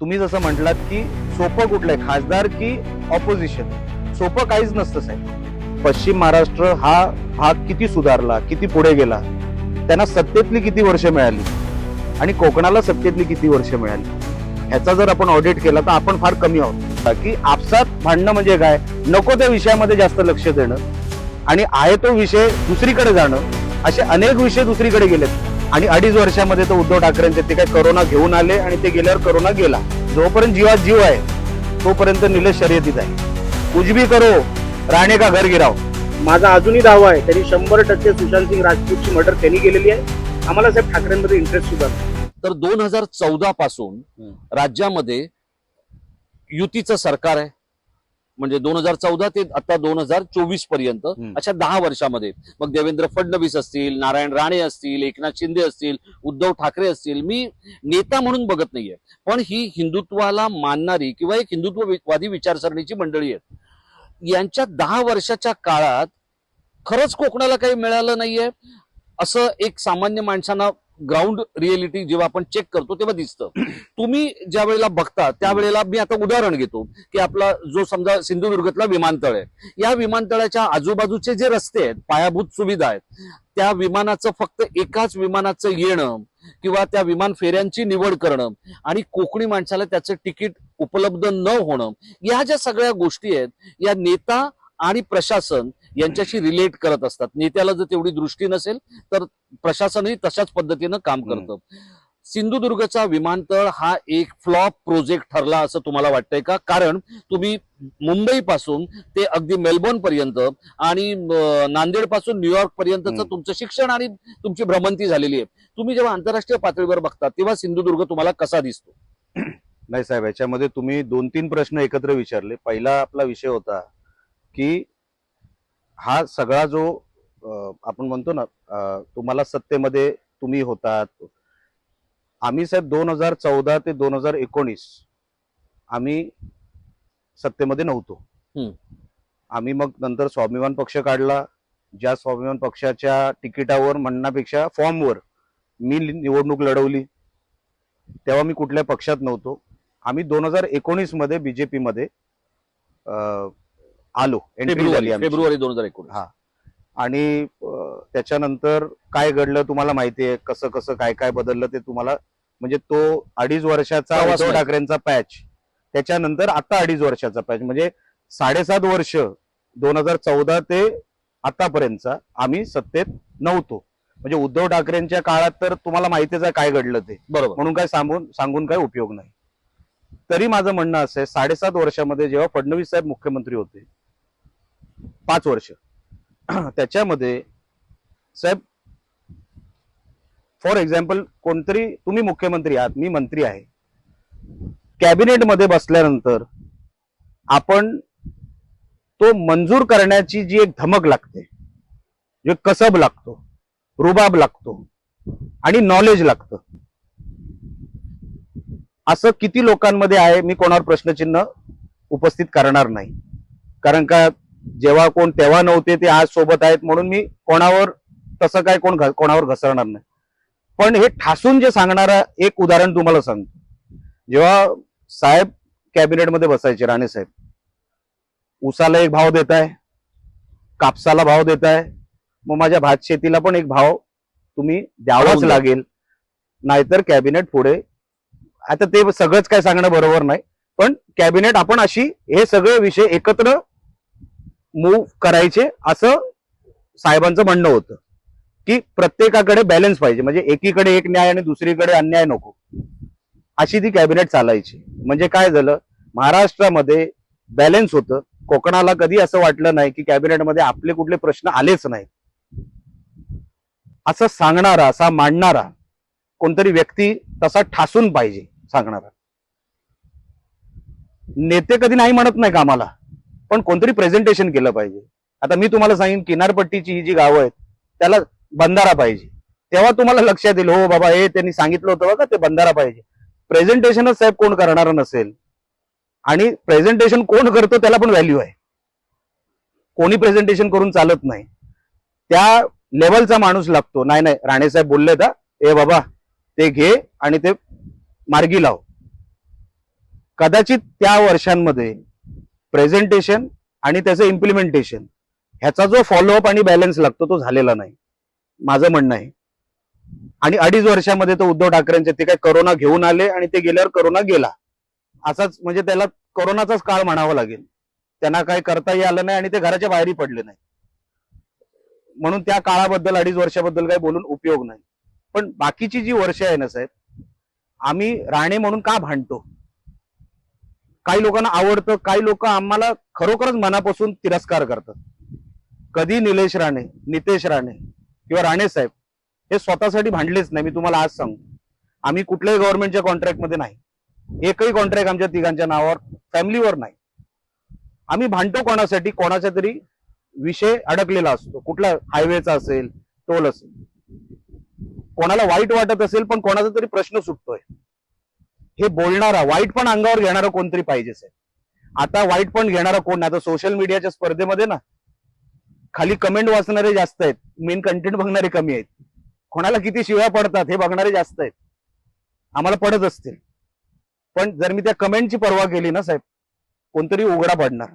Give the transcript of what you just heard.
तुम्ही जसं म्हटलात की सोपं कुठलंय? खासदार की ऑपोजिशन सोपं काहीच नसतं साहेब. पश्चिम महाराष्ट्र हा भाग किती सुधारला किती पुढे गेला त्यांना सत्तेतली किती वर्ष मिळाली आणि कोकणाला सत्तेतली किती वर्ष मिळाली? ह्याचा जर आपण ऑडिट केला तर आपण फार कमी आहोत. की आपसात भांडणं म्हणजे काय? नको त्या विषयामध्ये जास्त लक्ष देणं आणि आहे तो विषय दुसरीकडे जाणं. असे अनेक विषय दुसरीकडे गेलेत. आणि अडीच वर्षामध्ये तर उद्धव ठाकरेंचे ते काय करोना घेऊन आले आणि ते गेल्यावर करोना गेला. जोपर्यंत जीवात जीव आहे तोपर्यंत निलेश शर्यतीत आहे. भी करो राणे का घर गिराव. माझा अजूनही दावा आहे त्यांनी शंभर टक्के सुशांत सिंग राजपूतची मर्डर त्यांनी केलेली आहे. आम्हाला साहेब ठाकरेंमध्ये इंटरेस्ट सुद्धा. तर दोन हजार चौदा पासून. राज्यामध्ये युतीचं सरकार आहे. म्हणजे दोन हजार चौदा ते आता दोन हजार चोवीसपर्यंत. अशा दहा वर्षामध्ये. मग देवेंद्र फडणवीस असतील नारायण राणे असतील एकनाथ शिंदे असतील उद्धव ठाकरे असतील मी नेता म्हणून बघत नाहीये. पण ही हिंदुत्वाला मानणारी किंवा एक हिंदुत्ववादी विचारसरणीची मंडळी आहेत. यांच्या दहा वर्षाच्या काळात खरंच कोकणाला काही मिळालं नाहीये. असं एक सामान्य माणसांना ग्राउंड रिएलिटी जेव्हा आपण चेक करतो तेव्हा दिसतं. तुम्ही ज्या वेळेला बघता त्यावेळेला मी आता उदाहरण घेतो की आपला जो समजा सिंधुदुर्गातला विमानतळ आहे या विमानतळाच्या आजूबाजूचे जे रस्ते आहेत पायाभूत सुविधा आहेत त्या विमानाचं फक्त एकाच विमानाचं येणं किंवा त्या विमान फेऱ्यांची निवड करणं आणि कोकणी माणसाला त्याचं तिकीट उपलब्ध न होणं या ज्या सगळ्या गोष्टी आहेत या नेता आणि प्रशासन यांच्याशी रिलेट करत असतात. नेत्याला जर तेवढी दृष्टी नसेल तर प्रशासनही तशाच पद्धतीनं काम करतं. सिंधुदुर्गचा विमानतळ हा एक फ्लॉप प्रोजेक्ट ठरला असं तुम्हाला वाटतंय का? कारण तुम्ही मुंबई पासून ते अगदी मेलबोर्न पर्यंत आणि नांदेडपासून न्यूयॉर्क पर्यंतचं. तुमचं शिक्षण आणि तुमची भ्रमंती झालेली आहे. तुम्ही जेव्हा आंतरराष्ट्रीय पातळीवर बघता तेव्हा सिंधुदुर्ग तुम्हाला कसा दिसतो? नाही साहेब याच्यामध्ये तुम्ही दोन तीन प्रश्न एकत्र विचारले. पहिला आपला विषय होता की हा सगळा जो आपण म्हणतो ना तुम्हाला सत्तेमध्ये तुम्ही होतात. आम्ही साहेब दोन हजार चौदा ते दोन हजार एकोणीस आम्ही सत्तेमध्ये नव्हतो. आम्ही मग नंतर स्वाभिमान पक्ष काढला. ज्या स्वाभिमान पक्षाच्या तिकिटावर म्हणण्यापेक्षा फॉर्मवर मी निवडणूक लढवली. तेव्हा मी कुठल्या पक्षात नव्हतो. आम्ही दोन हजार एकोणीसमध्ये बीजेपी मध्ये अं, आलो. एंट्री झाली फेब्रुवारी आमची. फेब्रुवारी दोन हजार एकोणीस. हा. आणि अं, त्याच्यानंतर काय घडलं तुम्हाला माहिती आहे? कसं कसं काय काय बदललं ते तुम्हाला? म्हणजे तो अडीच वर्षाचा प्रवास उद्धव माहिती. ठाकरेंचा पॅच. त्याच्यानंतर आता अडीच वर्षाचा पॅच. म्हणजे साडेसात वर्ष दोन हजार चौदा ते आतापर्यंतचा आम्ही सत्तेत नव्हतो. म्हणजे उद्धव ठाकरेंच्या काळात तर तुम्हाला माहितीच आहे काय घडलं ते. बरोबर. म्हणून काय सांगून सांगून काय उपयोग नाही. तरी माझं म्हणणं असं आहे साडेसात वर्षामध्ये जेव्हा फडणवीस साहेब मुख्यमंत्री होते पाच वर्ष. त्याच्यामध्ये साहेब फॉर एक्झाम्पल कोणतरी तुम्ही मुख्यमंत्री आहात मी मंत्री आहे. कॅबिनेटमध्ये बसल्यानंतर आपण तो मंजूर करण्याची जी एक धमक लागते जे कसब लागतो रुबाब लागतो आणि नॉलेज लागतं. असं किती लोकांमध्ये आहे मी कोणावर प्रश्नचिन्ह उपस्थित करणार नाही. कारण का जेव्हा कोण तेव्हा नव्हते ते आज सोबत आहेत म्हणून मी कोणावर तसं काय कोण कोणावर घसरणार नाही. पण हे ठासून जे सांगणारा एक उदाहरण तुम्हाला सांगतो. जेव्हा साहेब कॅबिनेटमध्ये बसायचे राणे साहेब. उसाला एक भाव देत आहे कापसाला भाव देत आहे मग माझ्या भात शेतीला पण एक भाव तुम्ही द्यावाच. लागेल. नाहीतर कॅबिनेट पुढे आता ते सगळंच काय सांगणं बरोबर नाही. पण कॅबिनेट आपण अशी हे सगळे विषय एकत्र मूव्ह करायचे असं साहेबांचं म्हणणं होतं. की प्रत्येकाकडे बॅलन्स पाहिजे. म्हणजे एकीकडे एक न्याय आणि दुसरीकडे अन्याय नको. अशी ती कॅबिनेट चालायची. म्हणजे काय झालं? महाराष्ट्रामध्ये बॅलन्स होतं. कोकणाला कधी असं वाटलं नाही की कॅबिनेटमध्ये आपले कुठले प्रश्न आलेच नाही असं सांगणारा असा मांडणारा कोणतरी व्यक्ती तसा ठासून पाहिजे सांगणारा. नेते कधी नाही म्हणत नाही कामाला. पण कोणतरी प्रेझेंटेशन केलं पाहिजे. आता मी तुम्हाला सांगेन किनारपट्टीची ही जी गावं आहेत त्याला बंधारा पाहिजे. तेव्हा तुम्हाला लक्षात येईल हो बाबा हे त्यांनी सांगितलं होतं बघा ते बंधारा पाहिजे. प्रेझेंटेशनच साहेब कोण करणार नसेल. आणि प्रेझेंटेशन कोण करतो त्याला पण व्हॅल्यू आहे. कोणी प्रेझेंटेशन करून चालत नाही. त्या लेवलचा माणूस लागतो. नाही नाही राणे साहेब बोलले का ए बाबा ते घे आणि ते मार्गी लाव. कदाचित त्या वर्षांमध्ये प्रेझेंटेशन आणि त्याचं इम्प्लिमेंटेशन. ह्याचा जो फॉलोअप आणि बॅलन्स लागतो तो झालेला नाही. माझं म्हणणं आहे. आणि अडीच वर्षामध्ये तो उद्धव ठाकरेंचे ते काय करोना घेऊन आले आणि ते गेल्यावर करोना गेला. असाच म्हणजे त्याला करोनाचाच काळ म्हणावा लागेल. त्यांना काही करताही आलं नाही आणि ते घराच्या बाहेरही पडले नाही म्हणून त्या काळाबद्दल अडीच वर्षाबद्दल काही बोलून उपयोग नाही. पण बाकीची जी वर्ष आहे ना साहेब आम्ही राणे म्हणून का भांडतो? काही लोकांना आवडतं काही लोक आम्हाला खरोखरच मनापासून तिरस्कार करतात. कधी निलेश राणे नितेश राणे किंवा राणे साहेब हे स्वतःसाठी भांडलेच नाही मी तुम्हाला आज सांगू. आम्ही कुठल्याही गव्हर्नमेंटच्या कॉन्ट्रॅक्टमध्ये नाही. एकही कॉन्ट्रॅक्ट आमच्या तिघांच्या नावावर फॅमिलीवर नाही. आम्ही भांडतो कोणासाठी कोणाचा तरी विषय अडकलेला असतो. कुठला हायवेचा असेल टोल असेल. कोणाला वाईट वाटत असेल पण कोणाचा तरी प्रश्न सुटतोय. हे बोलणारा वाईट पण अंगावर घेणारा कोणतरी पाहिजे साहेब आता वाईट पण घेणारा कोण? नाही आता सोशल मीडियाच्या स्पर्धेमध्ये ना खाली कमेंट वाचणारे जास्त आहेत. मेन कंटेंट बघणारे कमी आहेत. कोणाला किती शिव्या पडतात हे बघणारे जास्त आहेत. आम्हाला पडत असतील. पण जर मी त्या कमेंटची पर्वा केली ना साहेब कोणतरी उघडा पडणार.